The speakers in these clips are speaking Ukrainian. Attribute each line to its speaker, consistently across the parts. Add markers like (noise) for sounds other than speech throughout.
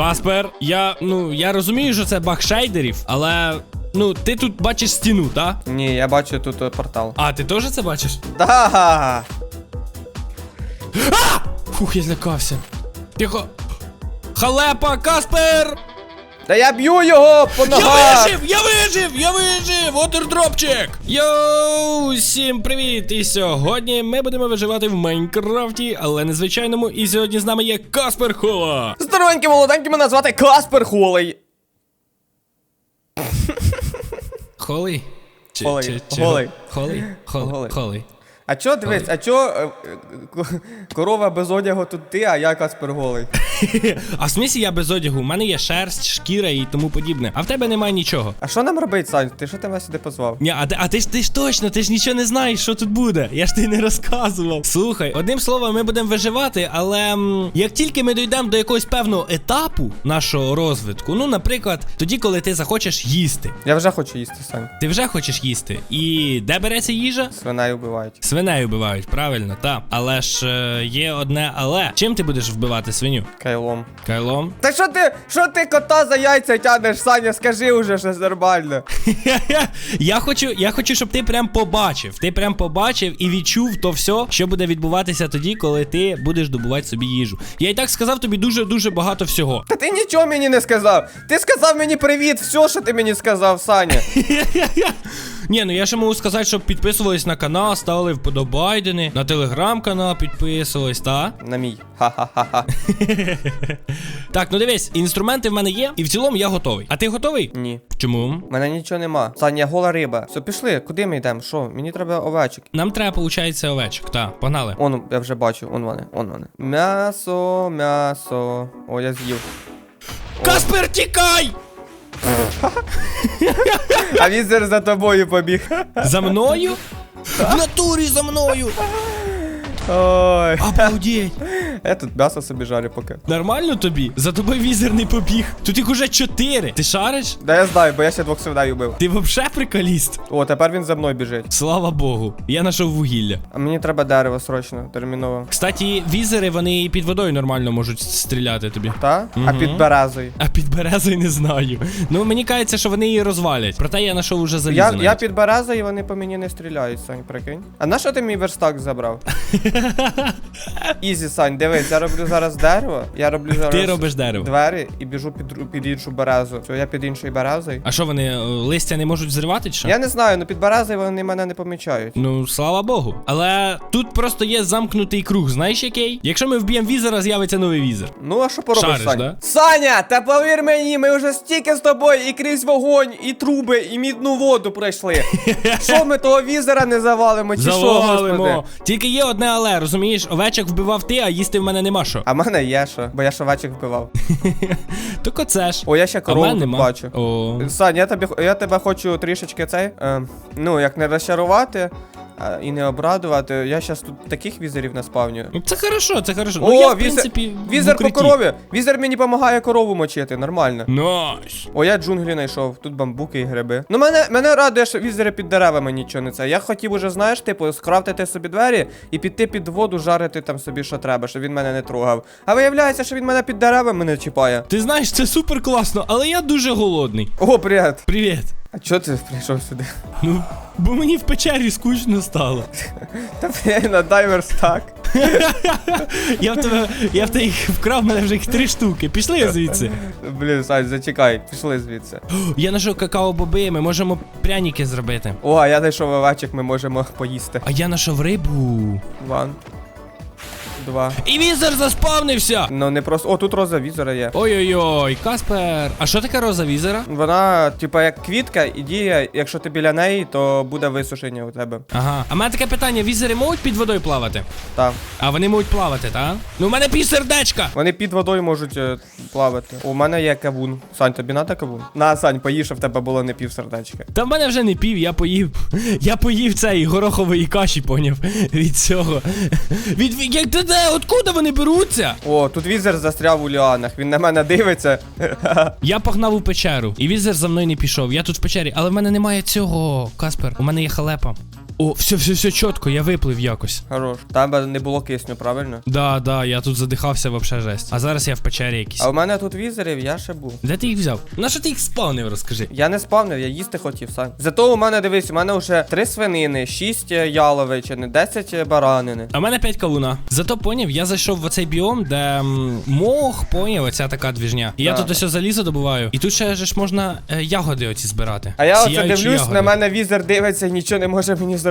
Speaker 1: Каспер, я ну я розумію, що це баг шейдерів, але ну ти тут бачиш стіну, так?
Speaker 2: Ні, я бачу тут е, портал.
Speaker 1: А, ти теж це бачиш?
Speaker 2: Да!
Speaker 1: Фух, я злякався. Тихо. Халепа, Каспер!
Speaker 2: Та я б'ю його по
Speaker 1: Я вижив! Я вижив! Я вижив! Вотердропчик! Йоу! Всім привіт! І сьогодні ми будемо виживати в Майнкрафті, але незвичайному. І сьогодні з нами є Каспер Хола.
Speaker 2: Здоровенькі, молоденькі, мене звати Каспер Холей.
Speaker 1: Холий? Чи-
Speaker 2: Холий,
Speaker 1: чи- чи-
Speaker 2: голий.
Speaker 1: Холий? Холий. Холий.
Speaker 2: А чо, дивись, а чо е, е, корова без одягу тут ти, а я Каспер Голий? (laughs)
Speaker 1: А в смісі я без одягу, у мене є шерсть, шкіра і тому подібне. А в тебе немає нічого.
Speaker 2: А що нам робить, Сань? Ти що ти мене сюди позвав?
Speaker 1: Ні, а ти, а ти ж ти ж точно, ти ж нічого не знаєш, що тут буде. Я ж тобі не розказував. Слухай, одним словом, ми будемо виживати, але м, як тільки ми дійдемо до якогось певного етапу нашого розвитку, ну, наприклад, тоді, коли ти захочеш їсти.
Speaker 2: Я вже хочу їсти, Сань.
Speaker 1: Ти вже хочеш їсти. І де береться їжа?
Speaker 2: Свиней вбивають.
Speaker 1: Свиней вбивають, правильно, та. Але ж е, є одне але. Чим ти будеш вбивати свиню?
Speaker 2: Кайлом.
Speaker 1: Кайлом?
Speaker 2: Та що ти, що ти кота за яйця тянеш, Саня? Скажи уже щось нормально. (laughs)
Speaker 1: я хочу, я хочу, щоб ти прям побачив. Ти прям побачив і відчув то все, що буде відбуватися тоді, коли ти будеш добувати собі їжу. Я і так сказав тобі дуже дуже багато всього.
Speaker 2: Та ти нічого мені не сказав. Ти сказав мені привіт, все, що ти мені сказав, Саня. (laughs)
Speaker 1: Ні, ну я ще можу сказати, щоб підписувались на канал, ставили вподобайдени, на телеграм-канал підписувались, та?
Speaker 2: На мій. Ха-ха-ха-ха. (laughs)
Speaker 1: Так, ну дивись, інструменти в мене є, і в цілому я готовий. А ти готовий?
Speaker 2: Ні.
Speaker 1: Чому?
Speaker 2: У мене нічого нема. Саня, гола риба. Все, пішли, куди ми йдемо? Що? Мені треба овечок.
Speaker 1: Нам треба, виходить, овечок. Та, погнали.
Speaker 2: Он, я вже бачу, он вони, он вони. М'ясо, м'ясо. О, я з'їв.
Speaker 1: Каспер, тікай! (laughs)
Speaker 2: А візер за тобою побіг.
Speaker 1: За мною? В натурі за мною!
Speaker 2: Ой.
Speaker 1: Обалдеть!
Speaker 2: Я тут м'ясо собі жарю поки.
Speaker 1: Нормально тобі? За тобою візер не побіг. Тут їх уже чотири. Ти шариш?
Speaker 2: Да я знаю, бо я ще двох свиней убив.
Speaker 1: Ти вообще приколіст?
Speaker 2: О, тепер він за мною біжить.
Speaker 1: Слава Богу, я знайшов вугілля.
Speaker 2: А мені треба дерево срочно, терміново.
Speaker 1: Кстати, візери вони і під водою нормально можуть стріляти тобі.
Speaker 2: Та? А під березою.
Speaker 1: А під березою не знаю. Ну мені кажеться, що вони її розвалять. Проте я знайшов уже залізо.
Speaker 2: Я,
Speaker 1: навіть.
Speaker 2: я під березою, і вони по мені не стріляють, Сань, прикинь. А на що ти мій верстак забрав? (laughs) Ізі, Сань, дивись, я роблю зараз дерево, я роблю зараз
Speaker 1: Ти робиш дерево.
Speaker 2: двері і біжу під, під іншу березу. Все, я під іншою березою.
Speaker 1: А що вони е, листя не можуть зривати чи що?
Speaker 2: Я не знаю, ну під березою вони мене не помічають.
Speaker 1: Ну, слава Богу. Але тут просто є замкнутий круг, знаєш який? Якщо ми вб'ємо візера, з'явиться новий візер.
Speaker 2: Ну, а що поробиш,
Speaker 1: Шариш,
Speaker 2: Саня?
Speaker 1: да?
Speaker 2: Саня, та повір мені, ми вже стільки з тобою і крізь вогонь, і труби, і мідну воду пройшли. (laughs) Що ми того візера не завалимо, чи що,
Speaker 1: Завалимо. Тільки є одне але, розумієш, овечок вбивав ти, а їсти в мене нема що.
Speaker 2: А в мене є що, бо я ж овечок вбивав. (laughs)
Speaker 1: Так оце ж.
Speaker 2: О, я ще корову тут бачу.
Speaker 1: О.
Speaker 2: Сань, я тебе, я тебе хочу трішечки цей. Е, ну, як не розчарувати а, і не обрадувати. Я зараз тут таких візерів наспавнюю.
Speaker 1: Ну, Це хорошо, це хорошо.
Speaker 2: О,
Speaker 1: ну, я, в
Speaker 2: візер,
Speaker 1: принципі, в
Speaker 2: візер по корові. Візер мені допомагає корову мочити, нормально.
Speaker 1: Найс.
Speaker 2: О, я джунглі знайшов, тут бамбуки і гриби. Ну, мене, мене радує, що візери під деревами нічого не це. Я хотів уже, знаєш, типу, скрафтити собі двері і піти під воду, жарити там собі, що треба, щоб він мене не трогав. А виявляється, що він мене під деревами не чіпає.
Speaker 1: Ти знаєш, це супер класно, але я дуже голодний.
Speaker 2: О, привіт!
Speaker 1: Привіт.
Speaker 2: А чого ти прийшов сюди?
Speaker 1: Ну, бо мені в печері скучно стало.
Speaker 2: Та блін, на дайверс так.
Speaker 1: Я в тебе, я в тебе їх вкрав, в мене вже їх три штуки. Пішли звідси.
Speaker 2: Блін, Сань, зачекай, пішли звідси.
Speaker 1: Я знайшов какао-боби, ми можемо пряники зробити.
Speaker 2: О, а я знайшов овечок, ми можемо поїсти.
Speaker 1: А я знайшов рибу.
Speaker 2: Ван. Два.
Speaker 1: І візер заспавнився!
Speaker 2: Ну не просто. О, тут роза візора є.
Speaker 1: Ой-ой-ой, Каспер. А що таке роза візера?
Speaker 2: Вона, типа, як квітка, і діє, якщо ти біля неї, то буде висушення у тебе.
Speaker 1: Ага. А в мене таке питання: візери можуть під водою плавати?
Speaker 2: Так.
Speaker 1: А вони можуть плавати, так? Ну, в мене пів сердечка!
Speaker 2: Вони під водою можуть е, плавати. У мене є кавун. Сань, тобі надо кавун? На, Сань, поїж, щоб в тебе було не пів сердечка.
Speaker 1: Та в мене вже не пів, я поїв. (laughs) Я поїв цей горохової каші, поняв. Від цього. Від. (laughs) від- Як ти де? Откуда вони беруться?
Speaker 2: О, тут візер застряв у ліанах. Він на мене дивиться.
Speaker 1: Я погнав у печеру, і візер за мною не пішов. Я тут в печері, але в мене немає цього, Каспер. У мене є халепа. О, все, все, все чітко, я виплив якось.
Speaker 2: Хорош. Там не було кисню, правильно?
Speaker 1: Да, да, я тут задихався вообще жесть. А зараз я в печері якійсь.
Speaker 2: А у мене тут візерів, я ще був.
Speaker 1: Де ти їх взяв? На що ти їх спавнив, розкажи?
Speaker 2: Я не спавнив, я їсти хотів сам. Зато у мене дивись, у мене вже три свинини, шість е, яловичини, 10 баранини.
Speaker 1: А в мене 5 кавуна. Зато поняв, я зайшов в оцей біом, де м, мох, поняв, оця така двіжня. І я тут ось залізо добуваю. І тут ще ж ж можна е, ягоди оці збирати.
Speaker 2: А я оце
Speaker 1: Сіяючі
Speaker 2: дивлюсь,
Speaker 1: ягоди.
Speaker 2: на мене візер дивиться і нічого не може мені зробити.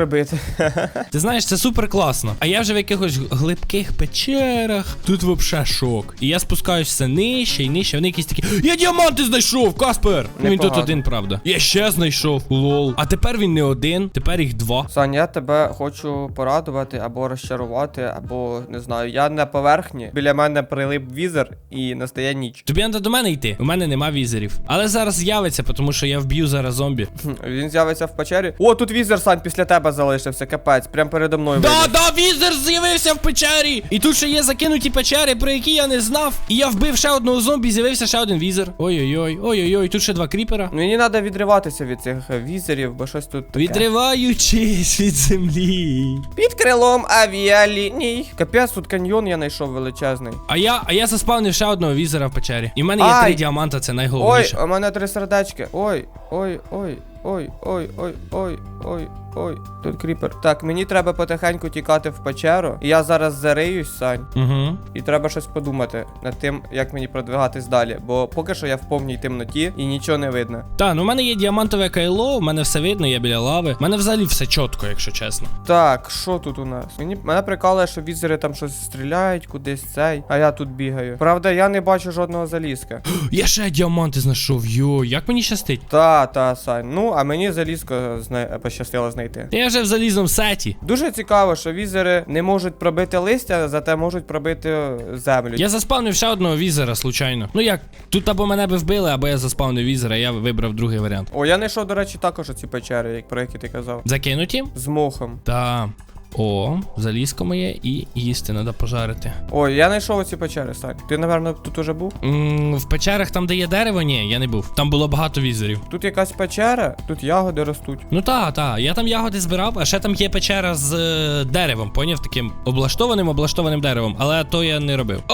Speaker 1: Ти знаєш, це супер класно. А я вже в якихось глибких печерах. Тут вообще шок. І я спускаюсь все нижче і нижче. Вони якісь такі. Я діаманти знайшов, Каспер! Ну він тут один, правда. Я ще знайшов. Лол. А тепер він не один, тепер їх два.
Speaker 2: Сань, я тебе хочу порадувати або розчарувати, або не знаю. Я на поверхні. Біля мене прилип візер і настає ніч.
Speaker 1: Тобі треба до мене йти. У мене нема візерів. Але зараз з'явиться, тому що я вб'ю зараз зомбі.
Speaker 2: Він з'явиться в печері. О, тут візер, Сань, після тебе залишився, капець, прям передо мною.
Speaker 1: Да,
Speaker 2: виліз.
Speaker 1: да, візер з'явився в печері! І тут ще є закинуті печери, про які я не знав. І я вбив ще одного зомбі, з'явився ще один візер. Ой-ой-ой, ой-ой-ой, тут ще два кріпера.
Speaker 2: Мені треба відриватися від цих е, візерів, бо щось тут таке.
Speaker 1: Відриваючись від землі.
Speaker 2: Під крилом авіаліній. Капець, тут каньйон я знайшов величезний.
Speaker 1: А я, а я заспавнив ще одного візера в печері. І в мене є
Speaker 2: Ай!
Speaker 1: три діаманта, це найголовніше.
Speaker 2: Ой, у мене три сердечки. Ой, ой, ой, ой, ой, ой, ой, ой, ой. Тут кріпер. Так, мені треба потихеньку тікати в печеру. Я зараз зариюсь, Сань.
Speaker 1: Угу.
Speaker 2: І треба щось подумати над тим, як мені продвигатись далі. Бо поки що я в повній темноті і нічого не видно.
Speaker 1: Та, ну в мене є діамантове кайло, в мене все видно, я біля лави. В мене взагалі все чітко, якщо чесно.
Speaker 2: Так, що тут у нас? Мені мене прикалує, що візери там щось стріляють, кудись цей, а я тут бігаю. Правда, я не бачу жодного залізка. (gasps)
Speaker 1: Я ще діаманти знайшов. Йо, як мені щастить?
Speaker 2: Та, та, Сань. Ну, а мені залізко зна... пощастило знайти.
Speaker 1: Я вже в залізному сеті.
Speaker 2: Дуже цікаво, що візери не можуть пробити листя, зате можуть пробити землю.
Speaker 1: Я заспавнив ще одного візера, случайно. Ну як, тут або мене би вбили, або я заспавнив візера, я вибрав другий варіант.
Speaker 2: О, я знайшов, до речі, також оці печери, як про які ти казав.
Speaker 1: Закинуті?
Speaker 2: З мохом.
Speaker 1: Та. О, залізко моє і їсти треба пожарити.
Speaker 2: Ой, я знайшов оці печери, Сань. Ти, напевно, тут уже був?
Speaker 1: М, в печерах там, де є дерево, ні, я не був. Там було багато візерів.
Speaker 2: Тут якась печера, тут ягоди ростуть.
Speaker 1: Ну та, та, я там ягоди збирав, а ще там є печера з е, деревом, поняв, таким облаштованим, облаштованим деревом, але то я не робив. О,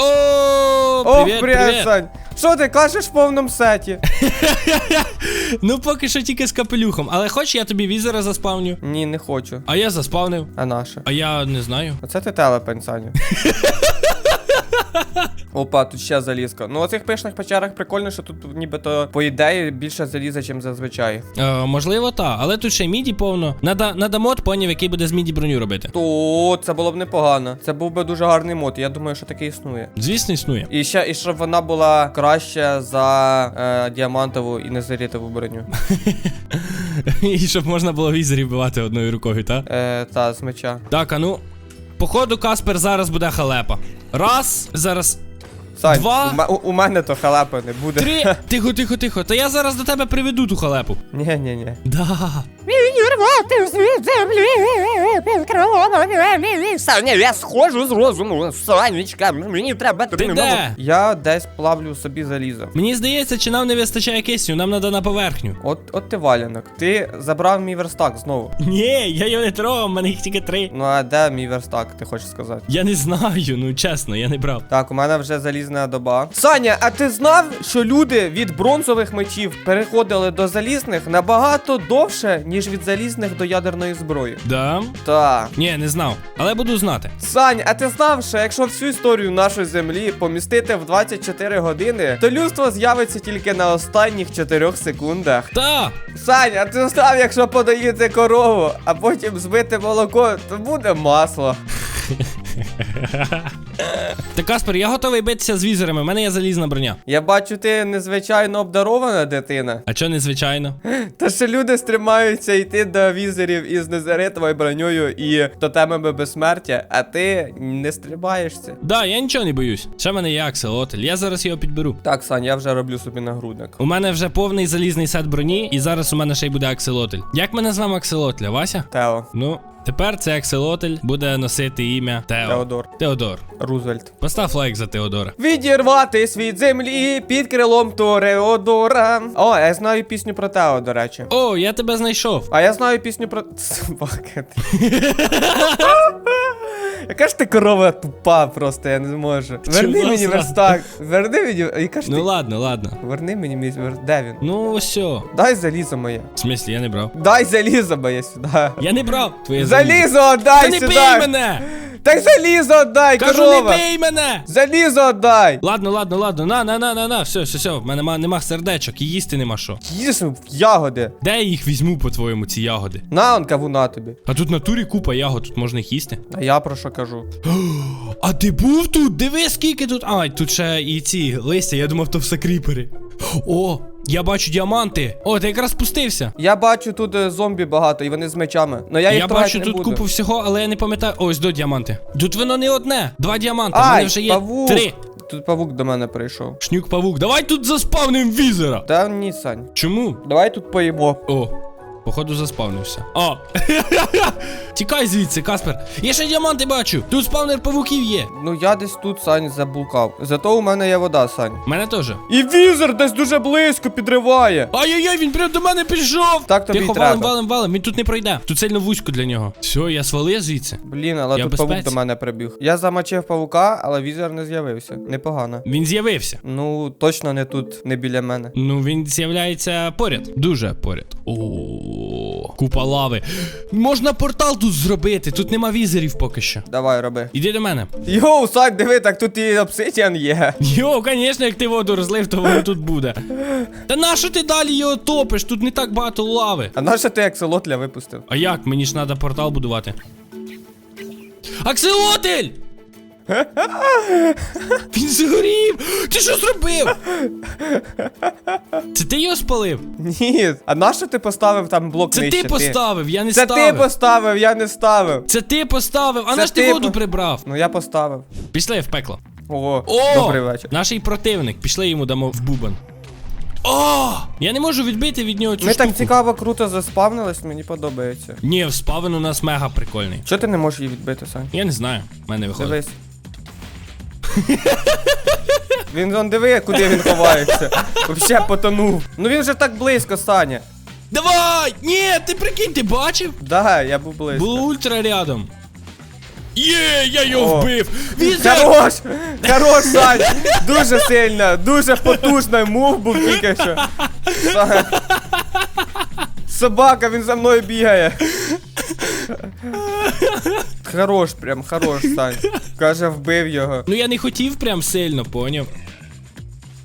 Speaker 2: О,
Speaker 1: привіт,
Speaker 2: привіт,
Speaker 1: привіт.
Speaker 2: Сань! Що ти кажеш в повному сеті? (laughs)
Speaker 1: Ну поки що тільки з капелюхом, але хоч я тобі візера заспавню.
Speaker 2: Ні, не хочу.
Speaker 1: А я заспавнив.
Speaker 2: А наше?
Speaker 1: А я не знаю.
Speaker 2: Оце ти телепень, Саня. (laughs) (laughs) Опа, тут ще залізка. Ну, у цих пишних печерах прикольно, що тут нібито, по ідеї, більше заліза, ніж зазвичай.
Speaker 1: Е, можливо, та, але тут ще міді повно. Надо, надо мод, поняв, який буде з міді броню робити.
Speaker 2: То це було б непогано. Це був би дуже гарний мод. Я думаю, що таке існує.
Speaker 1: Звісно, існує.
Speaker 2: І ще, і щоб вона була краща за е, діамантову і незарітову броню. (laughs)
Speaker 1: І щоб можна було візерів бивати одною рукою, та?
Speaker 2: Е, та, з меча.
Speaker 1: Так, а ну. Походу, Каспер зараз буде халепа. Раз, зараз.
Speaker 2: Сань,
Speaker 1: Два.
Speaker 2: У, ме- у, у мене то халепа не буде.
Speaker 1: Три. (laughs) Тихо, тихо, тихо. Та я зараз до тебе приведу ту халепу.
Speaker 2: Ні, ні, ні.
Speaker 1: Да.
Speaker 3: Відірвати з землі під крилом. Саня, я схожу з розуму. Сонечка, мені треба
Speaker 1: Ти де?
Speaker 2: Я десь плавлю собі залізо.
Speaker 1: Мені здається, чи нам не вистачає кисню, нам треба на поверхню.
Speaker 2: От, от ти валянок. Ти забрав мій верстак знову.
Speaker 1: Ні, я його не трогав, в мене їх тільки три.
Speaker 2: Ну а де мій верстак, ти хочеш сказати?
Speaker 1: Я не знаю, ну чесно, я не брав.
Speaker 2: Так, у мене вже залізна доба. Саня, а ти знав, що люди від бронзових мечів переходили до залізних набагато довше, ніж від залізних до ядерної зброї?
Speaker 1: Да?
Speaker 2: Так.
Speaker 1: Ні, не знав. Але буду знати.
Speaker 2: Сань, а ти знав, що якщо всю історію нашої землі помістити в 24 години, то людство з'явиться тільки на останніх 4 секундах.
Speaker 1: Та!
Speaker 2: Сань, а ти знав, якщо подаєте корову, а потім збити молоко, то буде масло. (laughs)
Speaker 1: Та Каспер, я готовий битися з візерами, в мене є залізна броня.
Speaker 2: Я бачу, ти незвичайно обдарована дитина.
Speaker 1: А чо незвичайно?
Speaker 2: Та що люди стримаються йти до візерів із незаритовою броньою і тотемами безсмертя, а ти не стрибаєшся.
Speaker 1: Да, я нічого не боюсь. Ще в мене є акселотель, я зараз його підберу.
Speaker 2: Так, Сань, я вже роблю собі нагрудник.
Speaker 1: У мене вже повний залізний сет броні, і зараз у мене ще й буде акселотель. Як ми назвемо акселотля, Вася?
Speaker 2: Тео.
Speaker 1: Ну, Тепер цей акселотель буде носити ім'я Тео.
Speaker 2: Теодор.
Speaker 1: Теодор.
Speaker 2: Рузвельт.
Speaker 1: Постав лайк за Теодора.
Speaker 2: Відірватись від землі під крилом Тореодора. О, я знаю пісню про Тео, до речі.
Speaker 1: О, я тебе знайшов.
Speaker 2: А я знаю пісню про. (laughs) Собака. (laughs) Яка ж ти корова тупа просто, я не можу. Верни
Speaker 1: Чого
Speaker 2: мені верстак. Верни мені. Яка ж
Speaker 1: Ну
Speaker 2: ти.
Speaker 1: ладно, ладно.
Speaker 2: Верни мені мій верстак. Де він?
Speaker 1: Ну ось все.
Speaker 2: Дай залізо моє.
Speaker 1: В смислі, я не брав.
Speaker 2: Дай залізо моє сюди.
Speaker 1: Я не брав твоє
Speaker 2: Залізо
Speaker 1: Та
Speaker 2: отдай
Speaker 1: не
Speaker 2: сюди!
Speaker 1: бий мене!
Speaker 2: Так залізо отдай,
Speaker 1: Кажу,
Speaker 2: корова!
Speaker 1: не бий мене!
Speaker 2: Залізо отдай!
Speaker 1: Ладно, ладно, ладно, на, на, на, на, на, все, все, все, в мене нема, нема сердечок і їсти нема що.
Speaker 2: Їж ягоди.
Speaker 1: Де я їх візьму, по-твоєму, ці ягоди?
Speaker 2: На он кавуна тобі.
Speaker 1: А тут в натурі купа ягод, тут можна їх їсти.
Speaker 2: А я про що кажу? (gasps)
Speaker 1: А ти був тут? Диви, скільки тут. А, тут ще і ці листя, я думав, то все кріпери. (gasps) О, я бачу діаманти. О, ти якраз спустився.
Speaker 2: Я бачу тут е, зомбі багато, і вони з мечами. Но я їх
Speaker 1: Я
Speaker 2: трогати
Speaker 1: бачу
Speaker 2: не
Speaker 1: тут
Speaker 2: буду.
Speaker 1: купу всього, але я не пам'ятаю. Ось до діаманти. Тут воно не одне. Два діаманти. в
Speaker 2: Ай,
Speaker 1: вже є
Speaker 2: павук!
Speaker 1: три.
Speaker 2: Тут павук до мене прийшов.
Speaker 1: Шнюк павук. Давай тут заспавним візера.
Speaker 2: Та ні, Сань.
Speaker 1: Чому?
Speaker 2: Давай тут поїмо.
Speaker 1: О, походу заспавнився. О! (laughs) Тікай звідси, Каспер. Я ще діаманти бачу. Тут спавнер павуків є.
Speaker 2: Ну я десь тут, Сань, заблукав. Зато у мене є вода, Сань.
Speaker 1: У мене теж.
Speaker 2: І візер десь дуже близько підриває.
Speaker 1: Ай-яй-яй, він прям до мене пішов!
Speaker 2: Так тобі
Speaker 1: Тихо,
Speaker 2: треба.
Speaker 1: валим, валим, валим, він тут не пройде. Тут сильно вузько для нього. Все, я свалив звідси.
Speaker 2: Блін, але
Speaker 1: Я
Speaker 2: тут павук
Speaker 1: безпеці.
Speaker 2: до мене прибіг. Я замочив павука, але візер не з'явився. Непогано.
Speaker 1: Він з'явився.
Speaker 2: Ну, точно не тут, не біля мене.
Speaker 1: Ну, він з'являється поряд. Дуже поряд. О, купа лави. Можна портал тут зробити. Тут нема візерів поки що.
Speaker 2: Давай, роби.
Speaker 1: Іди до мене.
Speaker 2: Йоу, Сань, диви, так тут і обсидіан є.
Speaker 1: Йо, звісно, як ти воду розлив, то воно тут буде. Та нащо ти далі його топиш? Тут не так багато лави.
Speaker 2: А нащо ти акселотля випустив?
Speaker 1: А як? Мені ж треба портал будувати. Акселотель! Він згорів! Ти що зробив? Це ти його спалив?
Speaker 2: Ні. А нащо ти поставив там блок
Speaker 1: Це
Speaker 2: нижче?
Speaker 1: ти поставив, я не
Speaker 2: Це
Speaker 1: ставив.
Speaker 2: ти поставив, я не ставив.
Speaker 1: Це ти поставив, а
Speaker 2: Це
Speaker 1: наш ти воду
Speaker 2: по-
Speaker 1: прибрав.
Speaker 2: Ну я поставив.
Speaker 1: Пішли в пекло.
Speaker 2: Ого,
Speaker 1: О!
Speaker 2: добрий вечір.
Speaker 1: Наш противник, пішли йому дамо в бубан. О! Я не можу відбити від нього цю
Speaker 2: Ми
Speaker 1: штуку.
Speaker 2: так цікаво круто заспавнились, мені подобається.
Speaker 1: Ні, спавен у нас мега прикольний.
Speaker 2: Чого ти не можеш її відбити, Сань?
Speaker 1: Я не знаю, в мене виходить.
Speaker 2: Дивись. (laughs) Він он диви, куди він ховається. Вообще потонув. Ну він же так близько стане.
Speaker 1: Давай! Ні, ти прикинь, ти бачив?
Speaker 2: Да, я був близько.
Speaker 1: Було ультра рядом. Є, я його
Speaker 2: О.
Speaker 1: вбив! Візер!
Speaker 2: Хорош! Хорош, Сань! Дуже сильно, дуже потужний мув був тільки що. Сань. Собака, він за мною бігає. Хорош, прям хорош, (laughs) Сань. Каже, вбив його.
Speaker 1: Ну я не хотів прям сильно, поняв.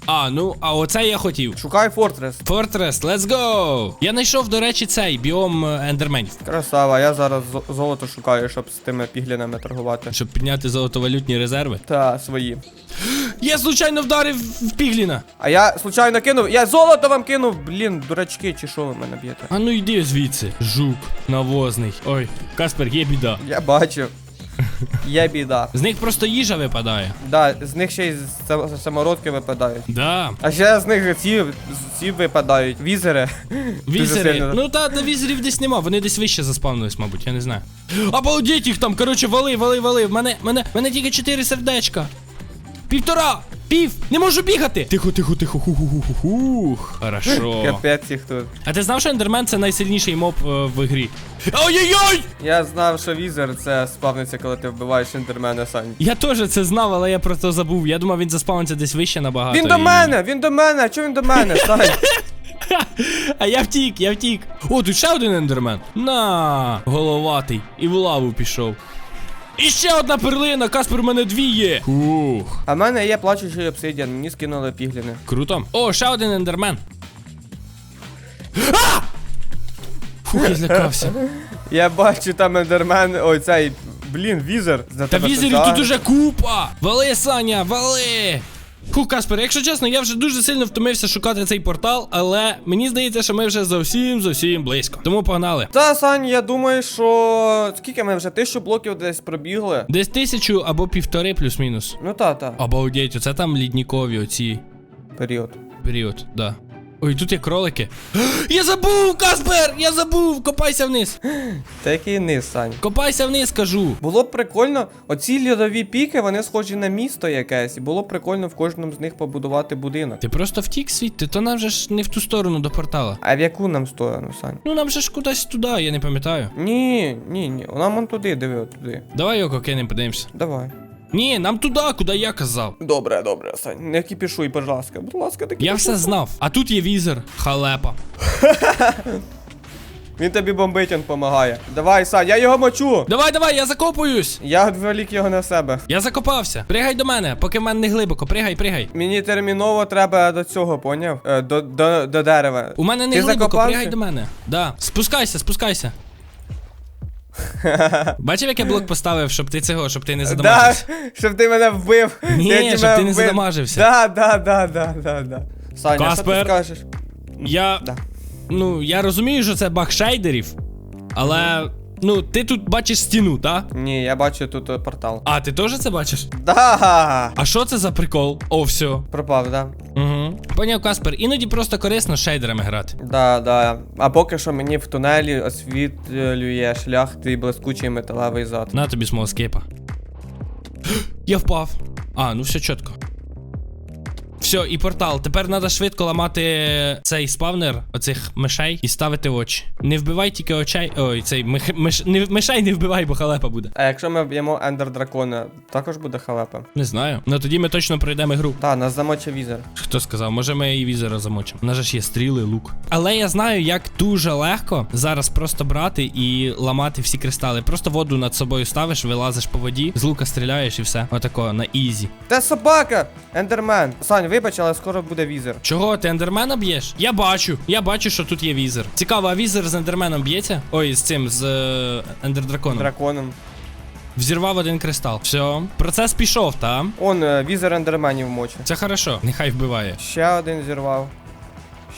Speaker 1: А, ну, а оце я хотів.
Speaker 2: Шукай фортрес.
Speaker 1: Фортрес, let's go! Я знайшов, до речі, цей біом е, ендерменів.
Speaker 2: Красава, я зараз зо- золото шукаю, щоб з тими піглінами торгувати.
Speaker 1: Щоб підняти золотовалютні резерви.
Speaker 2: Та, свої. (gasps)
Speaker 1: Я случайно вдарив в пігліна.
Speaker 2: А я случайно кинув. Я золото вам кинув! Блін, дурачки, чи що ви мене б'єте?
Speaker 1: А ну йди звідси, жук навозний. Ой, Каспер, є біда.
Speaker 2: Я бачу. Є біда.
Speaker 1: З них просто їжа випадає.
Speaker 2: Да, з них ще й са- самородки випадають.
Speaker 1: Да.
Speaker 2: А ще з них ці, ці випадають. Візери. Дуже
Speaker 1: Візери.
Speaker 2: сильно.
Speaker 1: Ну та, та візерів десь нема, вони десь вище заспавнились, мабуть, я не знаю. Обалдеть їх там, коротше, вали, вали, вали. В мене, мене, мене тільки чотири сердечка. Півтора! Пів! Не можу бігати! Тихо, тихо, тихо. Ху-ху-ху-ху-хух. Хорошо.
Speaker 2: Капець їх тут.
Speaker 1: А ти знав, що ендермен це найсильніший моб е, в грі? Ой-ой-ой!
Speaker 2: Я знав, що візер це спавниться, коли ти вбиваєш індермена, Сань.
Speaker 1: Я теж це знав, але я про це забув. Я думав, він заспавниться десь вище набагато.
Speaker 2: Він до
Speaker 1: і-
Speaker 2: мене! Він до мене! Чого він до мене, (laughs) Сань?
Speaker 1: А я втік, я втік. О, тут ще один ендермен. На, головатий. І в лаву пішов. І ще одна перлина, Каспер, у мене дві є. Ух.
Speaker 2: А в мене є плачучий обсидіан, мені скинули пігліни.
Speaker 1: Круто. О, ще один ендермен. А! Фух, я злякався.
Speaker 2: Я бачу там ендермен, ой, цей, блін, візер. За
Speaker 1: Та
Speaker 2: тебе
Speaker 1: візерів тут уже купа. Вали, Саня, вали. Фу, Каспер, якщо чесно, я вже дуже сильно втомився шукати цей портал, але мені здається, що ми вже зовсім зовсім близько. Тому погнали.
Speaker 2: Та, Сань, я думаю, що. Скільки ми вже тисячу блоків десь пробігли?
Speaker 1: Десь тисячу або півтори плюс-мінус.
Speaker 2: Ну та, та.
Speaker 1: Обалдеть, оце там ліднікові оці
Speaker 2: Період.
Speaker 1: період, да. Ой, тут є кролики. (gasps) Я забув, Каспер! Я забув! Копайся вниз! (gasps)
Speaker 2: Та який низ, Сань.
Speaker 1: Копайся вниз, кажу.
Speaker 2: Було б прикольно, оці льодові піки, вони схожі на місто якесь, і було б прикольно в кожному з них побудувати будинок.
Speaker 1: Ти просто втік світ, то нам же ж не в ту сторону до портала.
Speaker 2: А в яку нам сторону, Сань?
Speaker 1: Ну нам же ж кудись туди, я не пам'ятаю.
Speaker 2: Ні, ні, ні. Нам он туди, диви, от туди.
Speaker 1: Давай його кинемо, подивимося.
Speaker 2: Давай.
Speaker 1: Ні, нам туди, куди я казав.
Speaker 2: Добре, добре, Сань. Не кіпішуй, будь ласка. Будь ласка, не
Speaker 1: Я все знав. А тут є візер, халепа. (laughs)
Speaker 2: Він тобі бомбить, він помагає. Давай, Сань, я його мочу.
Speaker 1: Давай, давай, я закопуюсь.
Speaker 2: Я відволік його на себе.
Speaker 1: Я закопався. Пригай до мене, поки в мене не глибоко. Пригай, пригай.
Speaker 2: Мені терміново треба до цього, поняв? Е, до, до, до дерева.
Speaker 1: У мене не
Speaker 2: Ти
Speaker 1: глибоко,
Speaker 2: закопався?
Speaker 1: пригай до мене. Да. Спускайся, спускайся. Бачив, як я блок поставив, щоб ти цього, щоб ти не
Speaker 2: Да,
Speaker 1: задамажився?
Speaker 2: щоб ти мене вбив.
Speaker 1: Ні,
Speaker 2: Я
Speaker 1: щоб ти не задамажився.
Speaker 2: Да, да, да, да, да, да. Саня, що ти скажеш?
Speaker 1: Я.
Speaker 2: Да.
Speaker 1: Ну, я розумію, що це баг шейдерів, але. Ну, ти тут бачиш стіну, так?
Speaker 2: Ні, я бачу тут е, портал.
Speaker 1: А, ти теж це бачиш?
Speaker 2: Да!
Speaker 1: А що це за прикол? О, все.
Speaker 2: Пропав, да?
Speaker 1: Угу. Поняв, Каспер, іноді просто корисно шейдерами грати.
Speaker 2: Да, да. А поки що мені в тунелі освітлює шлях твій блискучий металевий зад.
Speaker 1: На тобі смолскейпа. (gasps) Я впав. А, ну все чітко. Все, і портал. Тепер треба швидко ламати цей спавнер оцих мишей і ставити очі. Не вбивай тільки очей. Ой, цей мих, миш, не, мишей не вбивай, бо халепа буде.
Speaker 2: А якщо ми б'ємо ендер дракона, також буде халепа.
Speaker 1: Не знаю. Ну тоді ми точно пройдемо ігру.
Speaker 2: Та, нас замочив візер.
Speaker 1: Хто сказав, може ми і візера замочимо. У нас же ж є стріли, лук. Але я знаю, як дуже легко зараз просто брати і ламати всі кристали. Просто воду над собою ставиш, вилазиш по воді, з лука стріляєш і все. Отако, на ізі.
Speaker 2: Те собака! Ендермен. Сань, вибач, але скоро буде візер.
Speaker 1: Чого ти ендермена б'єш? Я бачу. Я бачу, що тут є візер. Цікаво, а візер з ендерменом б'ється? Ой, з цим, з е, ендердраконом.
Speaker 2: Драконом.
Speaker 1: Взірвав один кристал. Все. Процес пішов, та?
Speaker 2: Он е, візер ендерменів мочить.
Speaker 1: Це хорошо. Нехай вбиває.
Speaker 2: Ще один зірвав.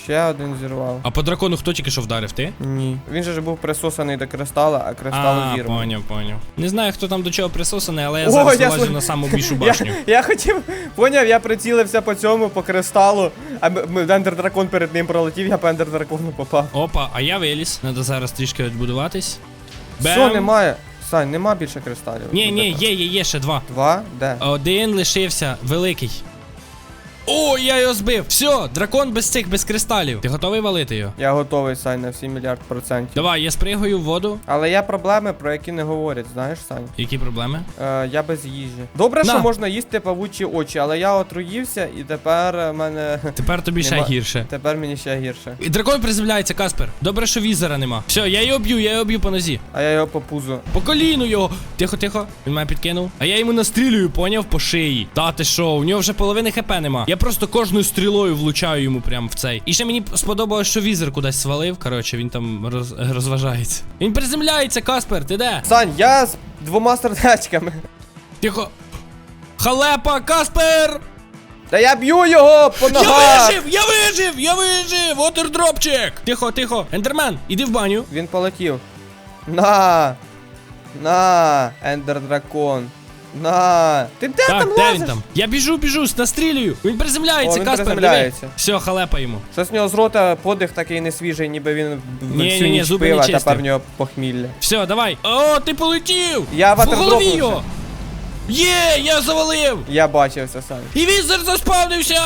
Speaker 2: Ще один зірвав.
Speaker 1: А по дракону хто тільки що вдарив? Ти?
Speaker 2: Ні. Він же ж був присосаний до кристала, а кристал
Speaker 1: А,
Speaker 2: зірвав.
Speaker 1: поняв, поняв. Не знаю, хто там до чого присосаний, але я
Speaker 2: О,
Speaker 1: зараз
Speaker 2: я
Speaker 1: вилазю
Speaker 2: сл-
Speaker 1: на саму (laughs) більшу башню.
Speaker 2: я хотів, поняв, я прицілився по цьому, по кристалу, а ендер дракон перед ним пролетів, я по ендер дракону попав.
Speaker 1: Опа, а я виліз. Надо зараз трішки відбудуватись.
Speaker 2: Все, немає. Сань, нема більше кристалів.
Speaker 1: Ні, ні, є, є, є ще два.
Speaker 2: Два? Де?
Speaker 1: Один лишився, великий. О, я його збив. Все, дракон без цих, без кристалів. Ти готовий валити його?
Speaker 2: Я готовий, Сань, на всі мільярд процентів.
Speaker 1: Давай, я спригаю в воду.
Speaker 2: Але є проблеми, про які не говорять, знаєш, Сань?
Speaker 1: Які проблеми?
Speaker 2: Е, я без їжі. Добре,
Speaker 1: На.
Speaker 2: що можна їсти павучі очі, але я отруївся і тепер е, мене.
Speaker 1: Тепер тобі ще
Speaker 2: Нема-
Speaker 1: гірше.
Speaker 2: Тепер мені ще гірше.
Speaker 1: І дракон приземляється, Каспер. Добре, що візера нема. Все, я його б'ю, я його б'ю по нозі.
Speaker 2: А я його по пузу.
Speaker 1: По коліну його. Тихо, тихо. Він мене підкинув. А я йому настрілюю, поняв, по шиї. Та ти що, у нього вже половини хп нема. Я просто кожною стрілою влучаю йому прям в цей. І ще мені сподобалось, що візер кудись свалив. Коротше, він там роз... розважається. Він приземляється, Каспер, ти де?
Speaker 2: Сань, я з двома сердечками.
Speaker 1: Тихо. Халепа, Каспер!
Speaker 2: Та я б'ю його по
Speaker 1: Я
Speaker 2: ногах!
Speaker 1: вижив! Я вижив! Я вижив! Вотердропчик! Тихо, тихо. Ендермен, іди в баню.
Speaker 2: Він полетів. На! На! Ендер дракон. На! Ти де
Speaker 1: Так,
Speaker 2: там
Speaker 1: де
Speaker 2: лазиш?
Speaker 1: він там? Я біжу, біжу, настрілюю. Він приземляється,
Speaker 2: О, він
Speaker 1: Каспер,
Speaker 2: приземляється.
Speaker 1: диви. Все, халепа йому.
Speaker 2: Щось в нього з рота подих такий несвіжий, ніби він в-
Speaker 1: Ні,
Speaker 2: всю
Speaker 1: ні, ні,
Speaker 2: ніч
Speaker 1: зуби
Speaker 2: пив,
Speaker 1: не
Speaker 2: а тепер
Speaker 1: чистив.
Speaker 2: в нього похмілля.
Speaker 1: Все, давай. О, ти полетів!
Speaker 2: Я
Speaker 1: в голові
Speaker 2: ватerdропнувся.
Speaker 1: його! Є, я завалив!
Speaker 2: Я бачив це сам.
Speaker 1: І візер заспавнився!